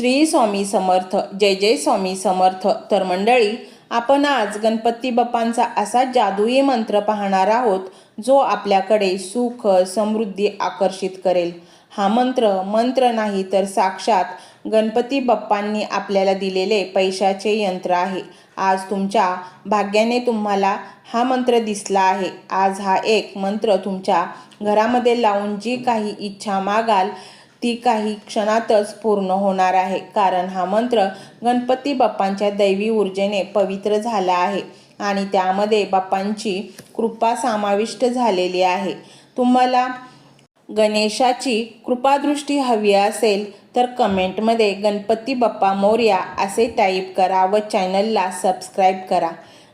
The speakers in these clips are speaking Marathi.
श्री स्वामी समर्थ जय जय स्वामी समर्थ. तर मंडळी आपण आज गणपती बाप्पांचा असा जादुई मंत्र पाहणार आहोत जो आपल्याकडे सुख समृद्धी आकर्षित करेल. हा मंत्र मंत्र नाही तर साक्षात गणपती बाप्पांनी आपल्याला दिलेले पैशाचे यंत्र आहे. आज तुमच्या भाग्याने तुम्हाला हा मंत्र दिसला आहे. आज हा एक मंत्र तुमच्या घरामध्ये लावून जी काही इच्छा मागाल ती काही क्षणातच पूर्ण होणार आहे. कारण हा मंत्र गणपती बाप्पांच्या दैवी ऊर्जेने पवित्र झाला आहे आणि त्यामध्ये बाप्पांची कृपा समाविष्ट झालेली आहे. तुम्हाला गणेशाची कृपादृष्टी हवी असेल तर कमेंटमध्ये गणपती बाप्पा मोर्या असे टाईप करा व चॅनलला सबस्क्राईब करा.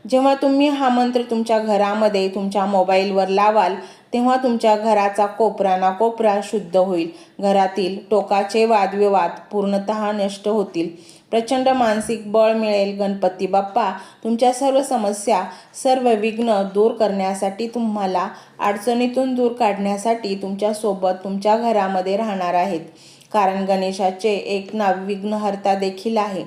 जेव्हा तुम्ही हा मंत्र तुमच्या घरामध्ये तुमच्या मोबाईलवर लावाल तेव्हा तुमच्या घराचा कोपरा ना कोपरा शुद्ध होईल. घरातील टोकाचे वादविवाद पूर्णतः नष्ट होतील. प्रचंड मानसिक बळ मिळेल. गणपती बाप्पा तुमच्या सर्व समस्या सर्व विघ्न दूर करण्यासाठी तुम्हाला अडचणीतून दूर काढण्यासाठी तुमच्यासोबत तुमच्या घरामध्ये राहणार आहेत. कारण गणेशाचे एक नाव विघ्नहर्ता देखील आहे.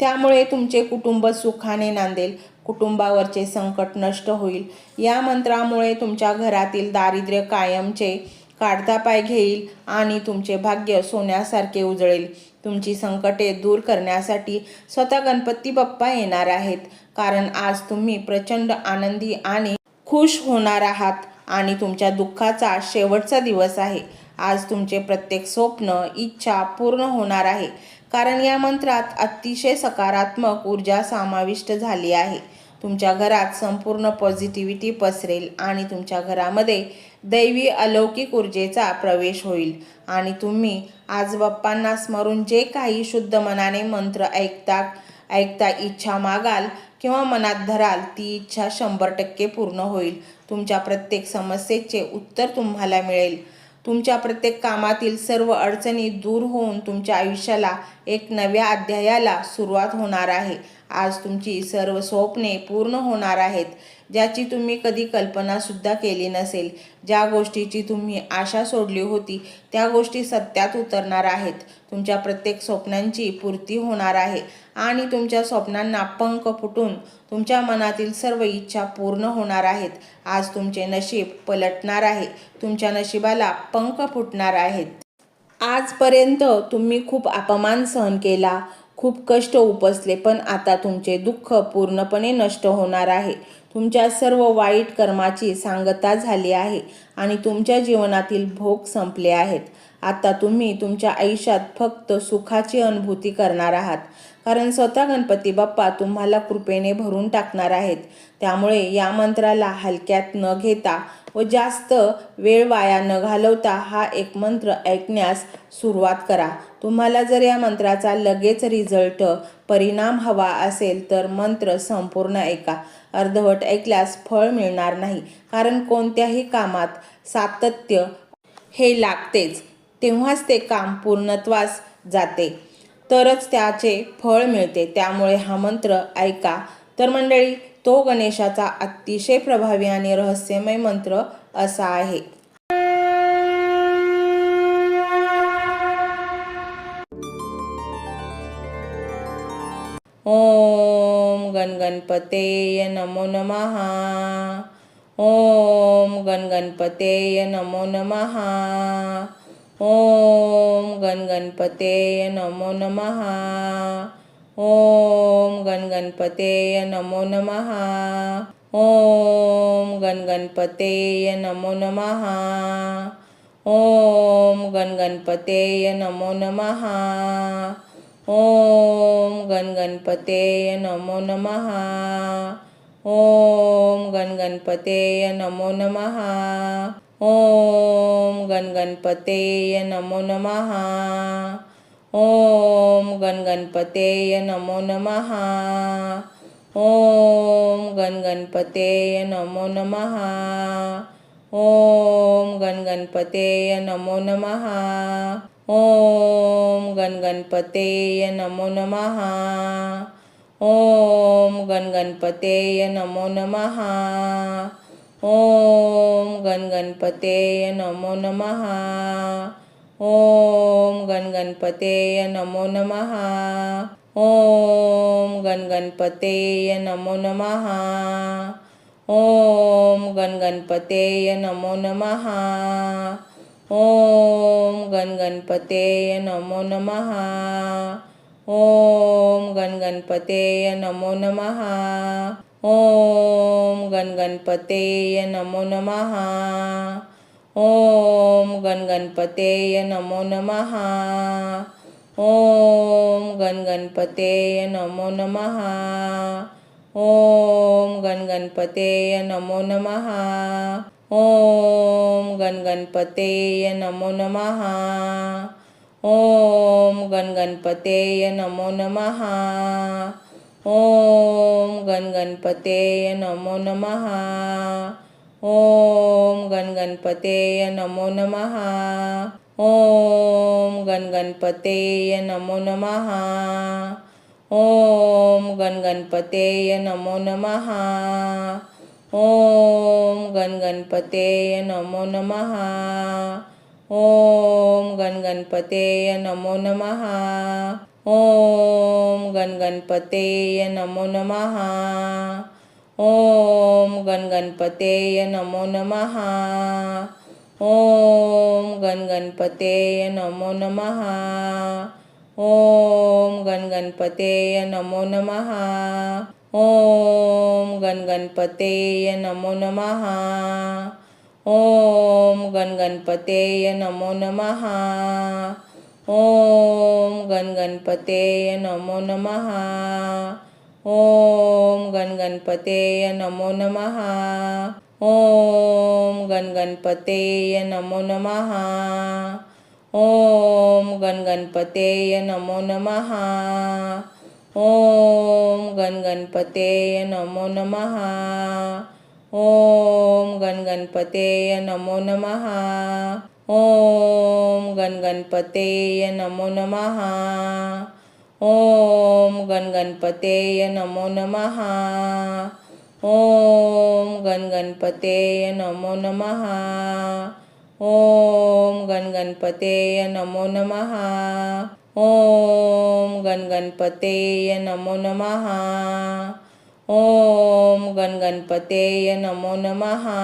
त्यामुळे तुमचे कुटुंब सुखाने नांदेल. कुटुंबावरचे संकट नष्ट होईल. या मंत्रामुळे तुमच्या घरातील दारिद्र्य कायमचे काढता पाय घेईल आणि तुमचे भाग्य सोन्यासारखे उजळेल. तुमची संकटे दूर करण्यासाठी स्वतः गणपती बाप्पा येणार आहेत. कारण आज तुम्ही प्रचंड आनंदी आणि खुश होणार आहात आणि तुमच्या दुःखाचा शेवटचा दिवस आहे. आज तुमचे प्रत्येक स्वप्न इच्छा पूर्ण होणार आहे. कारण या मंत्रात अतिशय सकारात्मक ऊर्जा समाविष्ट झाली आहे. तुमच्या घरात संपूर्ण पॉझिटिव्हिटी पसरेल आणि तुमच्या घरामध्ये दैवी अलौकिक ऊर्जेचा प्रवेश होईल. आणि तुम्ही आज बाप्पांना स्मरून जे काही शुद्ध मनाने मंत्र ऐकता ऐकता इच्छा मागाल किंवा मनात धराल ती इच्छा शंभर टक्के पूर्ण होईल. तुमच्या प्रत्येक समस्येचे उत्तर तुम्हाला मिळेल. तुमच्या प्रत्येक कामातील सर्व अडचणी दूर होऊन तुमच्या आयुष्याला एक नव्या अध्यायाला सुरुवात होणार आहे. आज तुमची सर्व स्वप्ने पूर्ण होणार आहेत. ज्याची तुम्ही कधी कल्पनासुद्धा केली नसेल. ज्या गोष्टीची तुम्ही आशा सोडली होती त्या गोष्टी सत्यात उतरणार आहेत. तुमच्या प्रत्येक स्वप्नांची पूर्ती होणार आहे. आणि तुमच्या स्वप्नांना पंख फुटून तुमच्या मनातील सर्व इच्छा पूर्ण होणार आहेत. आज तुमचे नशीब पलटणार आहे. तुमच्या नशिबाला पंख फुटणार आहेत. आजपर्यंत तुम्ही खूप अपमान सहन केला खूप कष्ट उपसले पण आता तुमचे दुःख पूर्णपणे नष्ट होणार आहे. तुमच्या सर्व वाईट कर्माची सांगता झाली आहे आणि तुमच्या जीवनातील भोग संपले आहेत. आता तुम्ही तुमच्या आयुष्यात फक्त सुखाची अनुभूती करणार आहात. कारण स्वतः गणपती बाप्पा तुम्हाला कृपेने भरून टाकणार आहेत. त्यामुळे या मंत्राला हलक्यात न घेता व जास्त वेळ वाया न घालवता हा एक मंत्र ऐकण्यास सुरुवात करा. तुम्हाला जर या मंत्राचा लगेच रिझल्ट परिणाम हवा असेल तर मंत्र संपूर्ण ऐका. अर्धवट ऐकल्यास फळ मिळणार नाही. कारण कोणत्याही कामात सातत्य हे लागतेच. तेव्हाच ते काम पूर्णत्वास जाते. तरच त्याचे फळ मिळते. त्यामुळे हा मंत्र ऐका. तर मंडळी तो गणेशाचा अतिशय प्रभावी आणि रहस्यमय मंत्र असा आहे. ओम गण गणपतेय नमो नमः ॐ गण गणपतेय नमो नमः ॐ गण गणपतेय नमो नमः ॐ गण गणपतेय नमो नमः ॐ गण गणपतेय नमो नमः ॐ गण गणपतेय नमो नमः ओम गणगणपते नमो नमहा ओम गणगणपते नमो नमहा ओम गणगणपते नमो नमहा ओम गणगणपते नमो नमहा ओम गणगणपते नमो नमहा ओम गणगणपते नमो नमहा ओम गणगणपतेय नमो नमः ॐ गणगणपतेय नमो नमः ॐ गणगणपतेय नमो नमः ॐ गणगणपतेय नमो नमः ॐ गणगणपतेय नमो नमः ॐ गणगणपतेय नमो नमः ओम गणगणपतेय नमो नमहा ओम गणगणपतेय नमो नमहा ओम गणगणपतेय नमो नमहा ओम गणगणपतेय नमो नमहा ओम गणगणपतेय नमो नमहा ओम गणगणपतेय नमो नमहा ओम गण गणपतेय नमो नमः ओम गण गणपतेय नमो नमः ओम गण गणपतेय नमो नमः ओम गण गणपतेय नमो नमः ओम गण गणपतेय नमो नमः ओम गण गणपतेय नमो नमः ओम गणगणपतेय नमो नमहा ओम गणगणपतेय नमो नमहा ओम गणगणपतेय नमो नमहा ओम गणगणपतेय नमो नमहा ओम गणगणपतेय नमो नमहा ओम गणगणपतेय नमो नमहा ओम गणगणपतेय नमो नमहा ओम गणगणपतेय नमो नमहा ओम गणगणपतेय नमो नमहा ओम गणगणपतेय नमो नमहा ओम गणगणपतेय नमो नमहा ओम गणगणपतेय नमो नमहा ओम गणगणपतेय नमो नमहा ओम गणगणपतेय नमो नमहा ओम गणगणपतेय नमो नमहा ओम गणगणपतेय नमो नमहा ओम गणगणपतेय नमो नमहा ओम गणगणपतेय नमो नमहा ओम गणगणपतेय नमो नमहा ओम गणगणपतेय नमो नमहा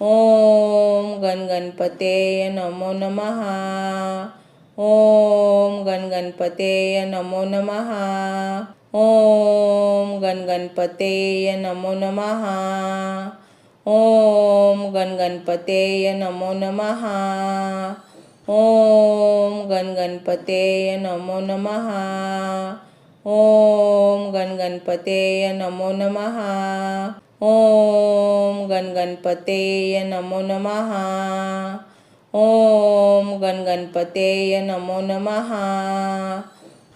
ओम गणगणपतेय नमो नमहा ओम गणगणपतेय नमो नमहा ओम गणगणपतेय नमो नमहा ओम गणगणपतेय नमो नमहा ओम गणगणपतेय नमो नमहा ओम गणगणपतेय नमो नमहा ओम गणगणपतेय नमो नमहा ओम गणगणपतेय नमो नमहा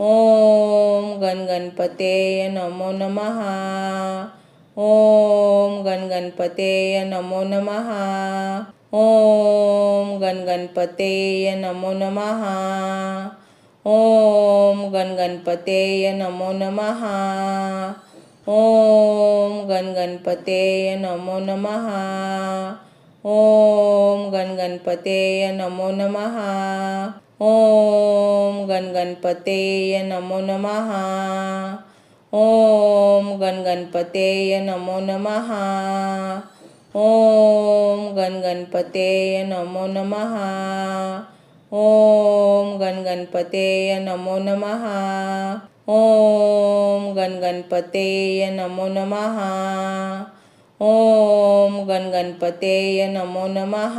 ओम गणगणपतेय नमो नमहा गणपतेय नमो नमः. ॐ गणगणपतेय नमो नमः. ॐ गणगणपतेय नमो नमः. ॐ गणगणपतेय नमो नमः. ॐ गणगणपतेय नमो नमः. ॐ गणगणपतेय नमो नमः. ओम गण गणपतेय नमो नमः ओम गण गणपतेय नमो नमः ओम गण गणपतेय नमो नमः ओम गण गणपतेय नमो नमः ओम गण गणपतेय नमो नमः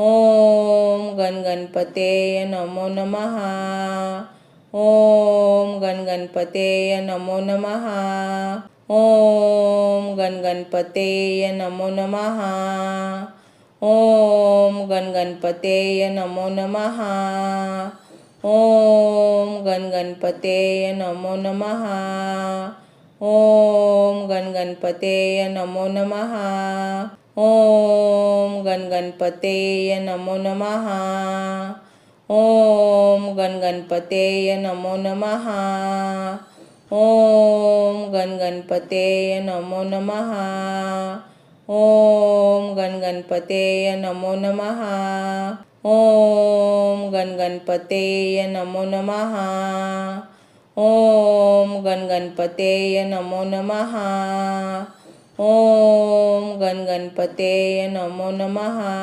ओम गण गणपतेय नमो नमः ओम गणगणपतेय नमो नमहा ओम गणगणपतेय नमो नमहा ओम गणगणपतेय नमो नमहा ओम गणगणपतेय नमो नमहा ओम गणगणपतेय नमो नमहा ओम गणगणपतेय नमो नमहा ओम गणगणपतेय नमो नमहा ओम गणगणपतेय नमो नमहा ओम गणगणपतेय नमो नमहा ओम गणगणपतेय नमो नमहा ओम गणगणपतेय नमो नमहा ओम गणगणपतेय नमो नमहा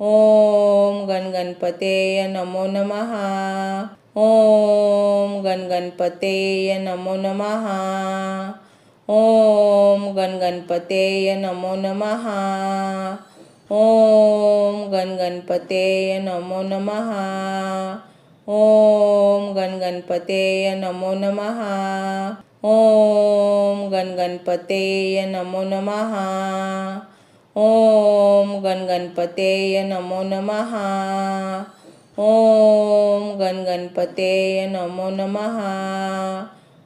ओम गणगणपतेय नमो नमहा ओम गणगणपतेय नमो नमहा ओम गणगणपतेय नमो नमहा ओम गणगणपतेय नमो नमहा ओम गणगणपतेय नमो नमहा ओम गणगणपतेय नमो नमः। ओम गणगणपतेय नमो नमहा ओम गणगणपतेय नमो नमहा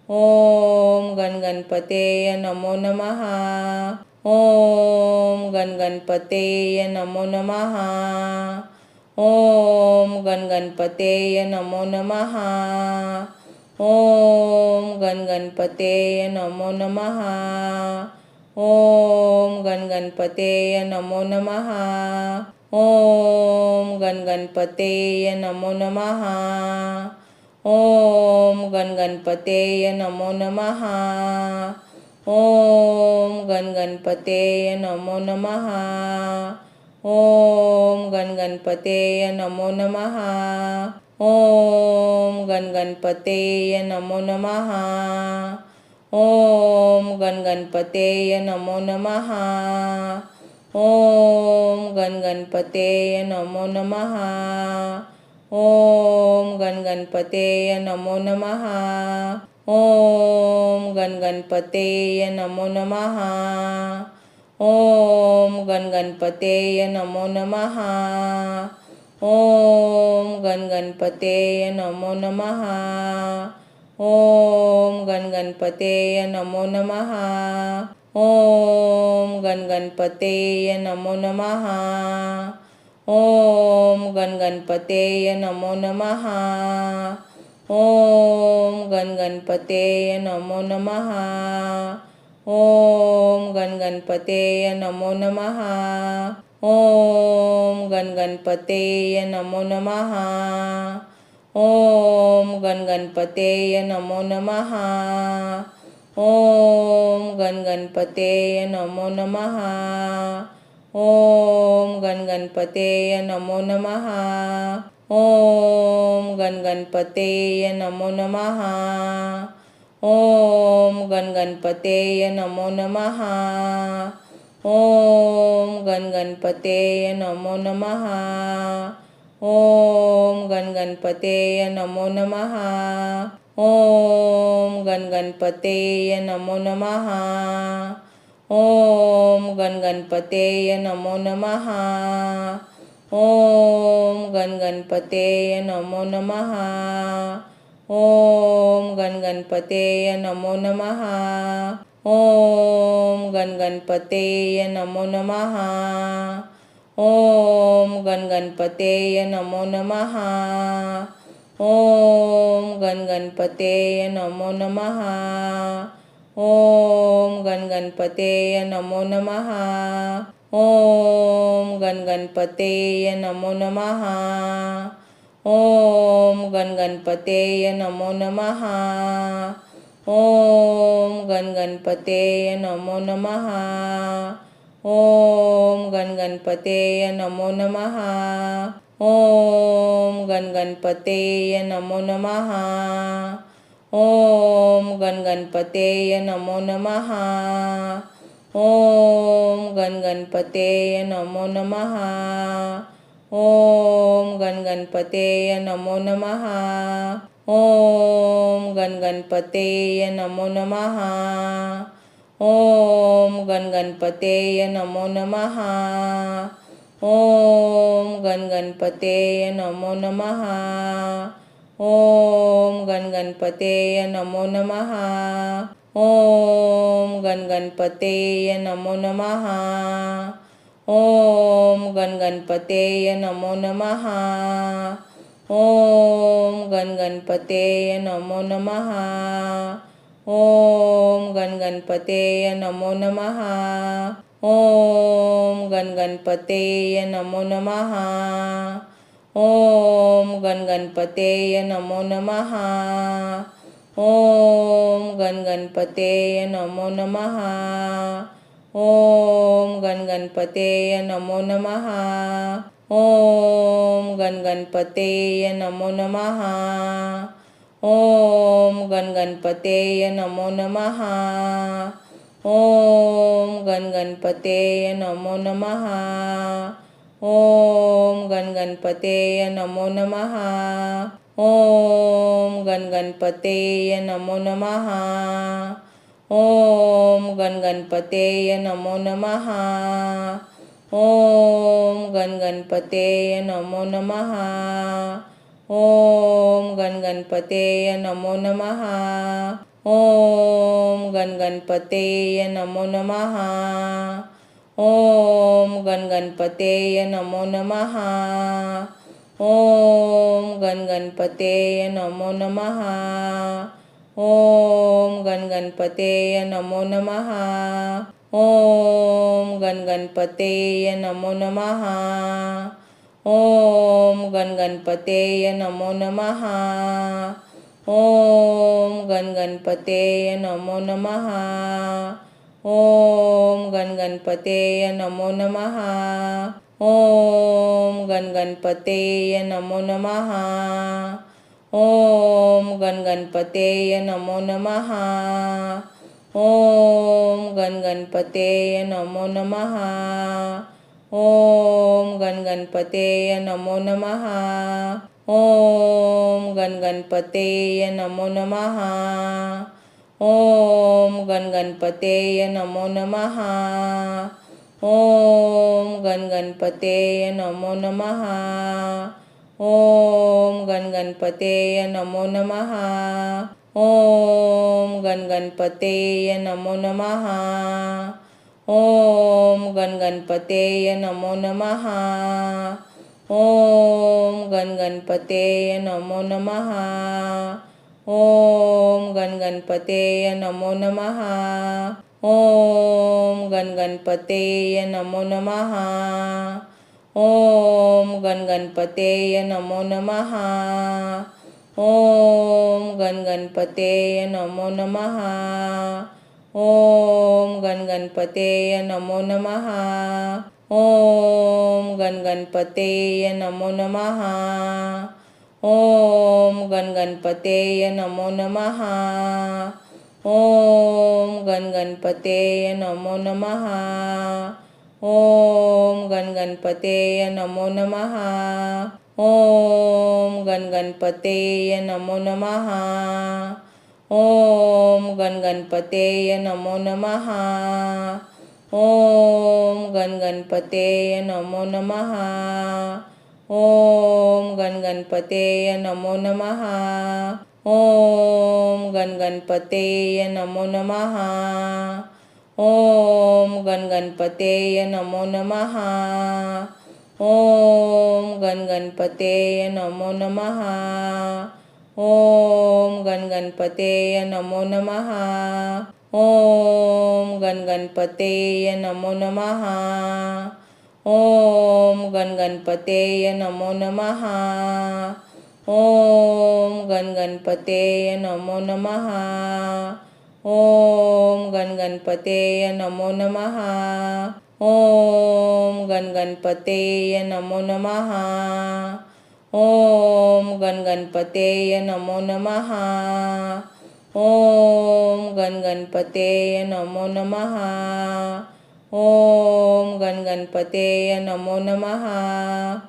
ओम गणगणपतेय नमो नमहा ओम गणगणपतेय नमो नमहा ओम गणगणपतेय नमो नमहा ओम गणगणपतेय नमो नमहा ओम गणगणपतेय नमो नमहा ओम गणगणपतेय नमो नमः। ओम गणगणपतेय नमो नमहा ओम गणगणपतेय नमो नमहा ओम गणगणपतेय नमो नमहा ओम गणगणपतेय नमो नमहा ओम गण गणपतेय नमो नमः ओम गण गणपतेय नमो नमः ओम गण गणपतेय नमो नमः ओम गण गणपतेय नमो नमः ओम गण गणपतेय नमो नमः ओम गण गणपतेय नमो नमः ओम गणगणपतेय नमो नमहा ओम गणगणपतेय नमो नमहा ओम गणगणपतेय नमो नमहा ओम गणगणपतेय नमो नमहा ओम गणगणपतेय नमो नमहा ओम गणगणपतेय नमो नमहा ओम गण गणपतेय नमो नमः ओम गण गणपतेय नमो नमः ओम गण गणपतेय नमो नमः ओम गण गणपतेय नमो नमः ओम गण गणपतेय नमो नमः ओम गण गणपतेय नमो नमः ओम गणगणपतेय नमो नमहा ओम गणगणपतेय नमो नमहा ओम गणगणपतेय नमो नमहा ओम गणगणपतेय नमो नमहा ओम गणगणपतेय नमो नमहा ओम गणगणपतेय नमो नमहा ఓం గన్ గణపతేయ నమో నమ ఓం గన్ గణపతేయ నమో నమ ఓం గన్ గణపతేయ నమో నమ ఓం గన్ గణపతేయ నమో నమ ఓం గన్ గణపతేయ నమో నమ ఓం గన్ గణపతేయ నమో నమ ओम गणगणपतेय नमो नमहा ओम गणगणपतेय नमो नमहा ओम गणगणपतेय नमो नमहा ओम गणगणपतेय नमो नमहा ओम गणगणपतेय नमो नमहा ओम गणगणपतेय नमो नमहा ओम गणगणपतेय नमो नमहा ओम गणगणपतेय नमो नमहा ओम गणगणपतेय नमो नमहा ओम गणगणपतेय नमो नमहा ओम गणगणपतेय नमो नमहा ओम गणगणपतेय नमो नमहा ओम गणगणपतेय नमो नमहा ओम गणगणपतेय नमो नमहा ओम गणगणपतेय नमो नमहा ओम गणगणपतेय नमो नमहा ओम गणगणपतेय नमो नमहा ओम गणगणपतेय नमो नमः। ओम गणगणपतेय नमो नमहा ओम गणगणपतेय नमो नमहा ओम गणगणपतेय नमो नमहा ओम गणगणपतेय नमो नमहा ओम गणगणपतेय नमो नमहा ओम गणगणपतेय नमो नमहा ओम गणगणपतेय नमो नमहा ओम गणगणपतेय नमो नमहा ओम गणगणपतेय नमो नमहा ओम गणगणपतेय नमो नमहा ओम गणगणपतेय नमो नमहा ओम गणगणपतेय नमो नमहा ओम गणगणपतेय नमो नमहा ओम गणगणपतेय नमो नमहा ओम गणगणपतेय नमो नमहा ओम गणगणपतेय नमो नमहा ओम गणगणपतेय नमो नमहा ओम गणगणपतेय नमो नमहा ओम गणगणपतेय नमो नमहा ओम गणगणपतेय नमो नमहा ओम गणगणपतेय नमो नमहा ओम गणगणपतेय नमो नमहा ओम गणगणपतेय नमो नमहा ओम गणगणपतेय नमो नमहा ओम गणगणपतेय नमो नमहा ओम गणगणपतेय नमो नमहा ओम गणगणपतेय नमो नमहा ओम गणगणपतेय नमो नमहा ओम गणगणपतेय नमो नमहा ओम गणगणपतेय नमो नमहा ओम गणगणपतेय नमो नमहा ओम गणगणपतेय नमो नमहा ओम गणगणपतेय नमो नमहा ओम गणगणपतेय नमो नमहा ओम गणगणपतेय नमो नमहा ओम गणगणपतेय नमो नमः। ओम गणगणपतेय नमो नमहा ओम गणगणपतेय नमो नमहा ओम गणगणपतेय नमो नमहा ओम गणगणपतेय नमो नमहा ओम गणगणपतेय नमो नमहा ओम गणगणपतेय नमो नमहा ओम गणगणपतेय नमो नमहा ओम गणगणपतेय नमो नमहा ओम गणगणपतेय नमो नमहा ओम गणगणपतेय नमो नमहा ओम गणगणपतेय नमो नमहा ओम गणगणपतेय नमो नमः। ओम गण गणपतेय नमो नमः ओम गण गणपतेय नमो नमः ओम गण गणपतेय नमो नमः